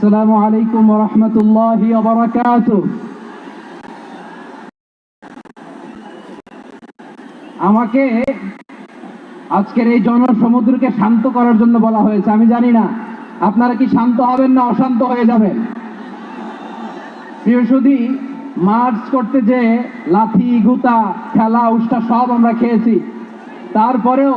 السلام عليكم ورحمة الله وبركاته আমাকে আজকের এই জনসমুদ্রকে শান্ত করার জন্য বলা হয়েছে আমি জানি না আপনারা কি শান্ত হবেন না অশান্ত হয়ে যাবেন প্রিয় সুধী মার্চ করতে যে লাথি গুতা খেলা উষ্টা সব আমরা খেয়েছি তারপরেও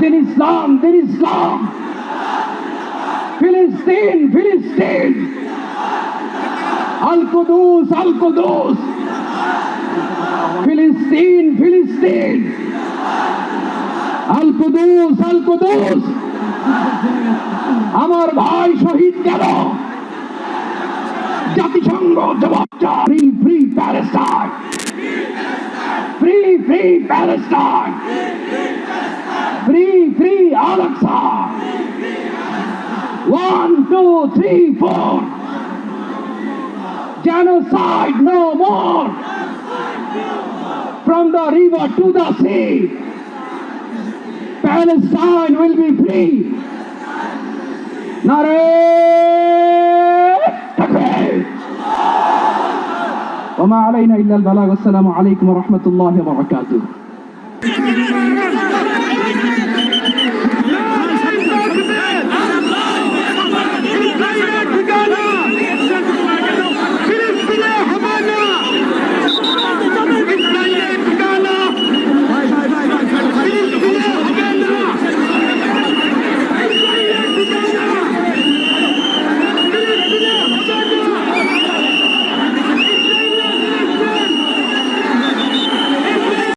দিন ইসলাম দিন ইসলাম ফিলিস্তিন ফিলিস্তিন আল কুদুস আল কুদুস ফিলিস্তিন ফিলিস্তিন আল কুদুস আল কুদুস আমার ভাই শহীদ কেন? জাতিসংঘ জবাব free free Palestine free free Palestine free free আলাক্সা one two three four genocide no more from the river to the sea Palestine will be free Nare Takbir وما علينا إلا البلاغ والسلام عليكم ورحمة الله وبركاته Thank you.